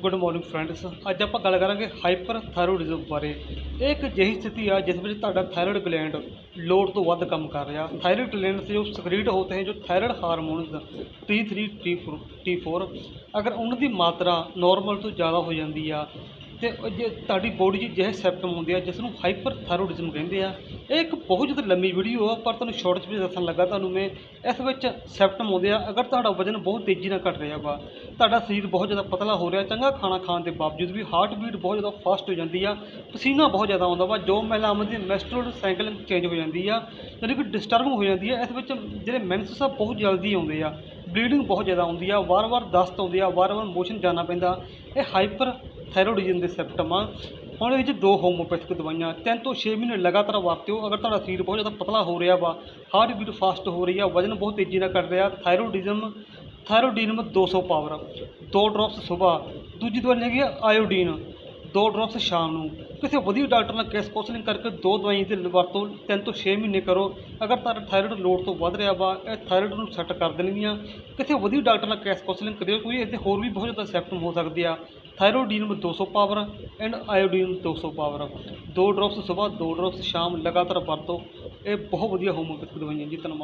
Good morning friends ਅੱਜ ਆਪਾਂ ਗੱਲ ਕਰਾਂਗੇ ਹਾਈਪਰ ਥਾਇਰੋਇਡਿਜ਼ਮ ਬਾਰੇ। ਇਹ ਇੱਕ ਅਜਿਹੀ ਸਥਿਤੀ ਆ, ਜਿਸ ਵਿੱਚ ਤੁਹਾਡਾ ਥਾਇਰੋਇਡ ਗਲੈਂਡ ਲੋੜ ਤੋਂ ਵੱਧ ਕੰਮ ਕਰ ਰਿਹਾ। ਥਾਇਰੋਇਡ ਗਲੈਂਡ 'ਤੇ ਜੋ ਸਕਰੀਟ ਹੋਤੇ ਹੈ ਜੋ thyroid hormones T3 T4 T4 ਅਗਰ ਉਹਨਾਂ ਦੀ ਮਾਤਰਾ ਨੋਰਮਲ ਤੋਂ ਜ਼ਿਆਦਾ ਹੋ ਜਾਂਦੀ ਆ ਤੇ ਜੇ ਤੁਹਾਡੀ ਬੋਡੀ 'ਚ ਜਿਹੇ ਸੈਪਟਮ ਹੁੰਦੇ ਆ ਜਿਸ ਨੂੰ ਹਾਈਪਰ ਥਾਇਰੋਇਡਜ਼ਮ ਕਹਿੰਦੇ ਆ, ਇਹ ਇੱਕ ਬਹੁਤ ਜ਼ਿਆਦਾ ਲੰਮੀ ਵੀਡੀਓ ਆ, ਪਰ ਤੁਹਾਨੂੰ ਸ਼ਾਰਟ 'ਚ ਵੀ ਦੱਸਣ ਲੱਗਾ ਤੁਹਾਨੂੰ ਮੈਂ। ਇਸ ਵਿੱਚ ਸੈਪਟਮ ਹੁੰਦੇ ਆ, ਅਗਰ ਤੁਹਾਡਾ ਵਜ਼ਨ ਬਹੁਤ ਤੇਜ਼ੀ ਨਾਲ ਘਟ ਰਿਹਾ ਵਾ, ਤੁਹਾਡਾ ਸਰੀਰ ਬਹੁਤ ਜ਼ਿਆਦਾ ਪਤਲਾ ਹੋ ਰਿਹਾ, ਚੰਗਾ ਖਾਣਾ ਖਾਣ ਦੇ ਬਾਵਜੂਦ ਵੀ ਹਾਰਟ ਬੀਟ ਬਹੁਤ ਜ਼ਿਆਦਾ ਫਾਸਟ ਹੋ ਜਾਂਦੀ ਆ, ਪਸੀਨਾ ਬਹੁਤ ਜ਼ਿਆਦਾ ਆਉਂਦਾ ਵਾ, ਜੋ ਮਹਿਲਾਵਾਂ ਦੀ ਮੈਸਟਰੋਲ ਸਾਈਕਲ ਚੇਂਜ ਹੋ ਜਾਂਦੀ ਆ, ਯਾਨੀ ਕਿ ਡਿਸਟਰਬ ਹੋ ਜਾਂਦੀ ਆ, ਇਸ ਵਿੱਚ ਜਿਹੜੇ ਮੈਂਸਸ ਆ, ਬਹੁਤ ਜਲਦੀ ਆਉਂਦੇ ਆ ਬਲੀਡਿੰਗ ਬਹੁਤ ਜ਼ਿਆਦਾ ਆਉਂਦੀ ਆ, ਵਾਰ-ਵਾਰ ਦਸਤ ਆਉਂਦੀ ਆ, ਵਾਰ-ਵਾਰ ਮੋਸ਼ਨ ਜਾਣਾ ਪੈਂਦਾ, ਇਹ ਹਾਈਪਰ ਥਾਇਰੋਇਡਜ਼ਮ ਦੇ ਸਿਪਟਮ ਆ। ਹੁਣ ਇਹਦੇ ਵਿੱਚ ਦੋ ਹੋਮੋਪੈਥਿਕ ਦਵਾਈਆਂ, ਤਿੰਨ ਤੋਂ 6 ਮਹੀਨੇ ਲਗਾਤਾਰ ਵਰਤਿਓ ਅਗਰ ਤੁਹਾਡਾ ਸਰੀਰ ਬਹੁਤ ਜ਼ਿਆਦਾ ਪਤਲਾ ਹੋ ਰਿਹਾ ਵਾ ਹਾਰਟ ਬੀਟ ਫਾਸਟ ਹੋ ਰਹੀ ਆ, ਵਜ਼ਨ ਬਹੁਤ ਤੇਜ਼ੀ ਨਾਲ ਘਟ ਰਿਹਾ ਥਾਇਰੋਇਡਜ਼ਮ ਥਾਇਰੋਡੀਨਮ 200 ਪਾਵਰ ਦੋ ਡ੍ਰੌਪਸ ਸਵੇਰ। ਦੂਜੀ ਦਵਾਈ ਹੈਗੀ ਆਇਓਡੀਨ ਦੋ ਡ੍ਰੌਪਸ ਸ਼ਾਮ ਨੂੰ ਕਿਸੇ ਵਧੀਆ ਡਾਕਟਰ ਨਾਲ ਕੇਸ ਕਾਉਂਸਲਿੰਗ ਕਰਕੇ ਦੋ ਦਵਾਈਆਂ ਦੀ ਵਰਤੋਂ ਤਿੰਨ ਤੋਂ 6 ਮਹੀਨੇ ਕਰੋ। ਅਗਰ ਤੁਹਾਡਾ ਥਾਇਰੋਇਡ ਲੋਡ ਤੋਂ ਵੱਧ ਰਿਹਾ ਵਾ, ਇਹ ਥਾਇਰੋਇਡ ਨੂੰ ਸੈੱਟ ਕਰ ਦੇਣਗੀਆਂ। ਕਿਸੇ ਵਧੀਆ ਡਾਕਟਰ ਨਾਲ ਕੇਸ ਕਾਉਂਸਲਿੰਗ ਕਰਿਓ, ਕੋਈ ਇਹਦੇ ਹੋਰ ਵੀ ਬਹੁਤ ਜ਼ਿਆਦਾ ਸਿਪਟਮ ਹੋ ਸਕਦੇ ਆ। Thyroidin 200 power and iodine 200 power ਦੋ ਡ੍ਰੌਪਸ ਸਵੇਰ, ਦੋ ਡ੍ਰੌਪਸ ਸ਼ਾਮ ਲਗਾਤਾਰ ਵਰਤੋ। ਇਹ ਬਹੁਤ ਵਧੀਆ ਹੋਮੋਪੈਥਿਕ ਦਵਾਈਆਂ ਜੀ, ਧੰਨਵਾਦ।